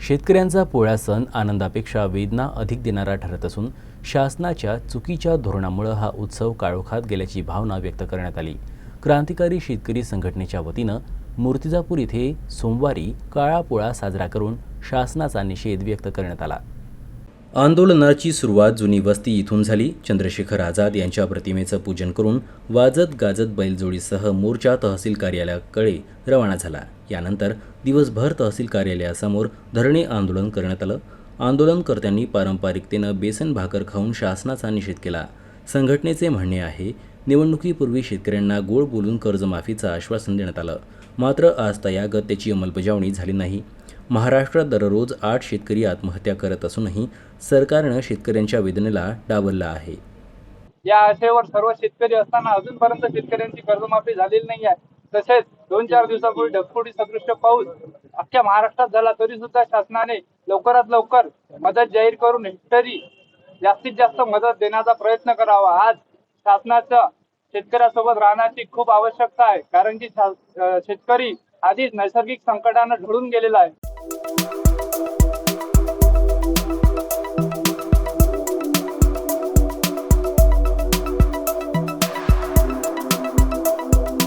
शेतकऱ्यांचा पोळा सण आनंदापेक्षा वेदना अधिक देणारा ठरत असून शासनाच्या चुकीच्या धोरणामुळे हा उत्सव काळोखात गेल्याची भावना व्यक्त करण्यात आली. क्रांतिकारी शेतकरी संघटनेच्या वतीनं मूर्तिजापूर इथे सोमवारी काळा पोळा साजरा करून शासनाचा निषेध व्यक्त करण्यात आला. आंदोलनाची सुरुवात जुनी वस्ती इथून झाली. चंद्रशेखर आझाद यांच्या प्रतिमेचं पूजन करून वाजत गाजत बैलजोडीसह मोर्चा तहसील कार्यालयाकडे रवाना झाला. यानंतर दिवसभर तहसील कार्यालयासमोर धरणे आंदोलन करण्यात आलं. आंदोलनकर्त्यांनी पारंपरिकतेनं बेसन भाकर खाऊन शासनाचा निषेध केला. संघटनेचे म्हणणे आहे निवडणुकीपूर्वी शेतकऱ्यांना गोड बोलून कर्जमाफीचं आश्वासन देण्यात आलं. मात्र आज तयागत त्याची अंमलबजावणी झाली नाही. महाराष्ट्रात दररोज आठ शेतकरी आत्महत्या करत असूनही सरकारनं शेतकऱ्यांच्या वेदनेला डावललं आहे. या आशेवर सर्व शेतकरी असताना अजूनपर्यंत शेतकऱ्यांची कर्जमाफी झालेली नाही आहे. तसेच दोन चार दिवसापूर्वी ढगफुटी सदृश्य पाऊस अख्ख्या महाराष्ट्रात झाला तरी सुद्धा शासनाने लवकरात लवकर मदत जाहीर करून हेक्टरी जास्तीत जास्त मदत देण्याचा प्रयत्न करावा. आज शासनाचं शेतकऱ्यासोबत राहण्याची खूप आवश्यकता आहे कारण की शेतकरी आधीच नैसर्गिक संकटानं ढळून गेलेला आहे. thank you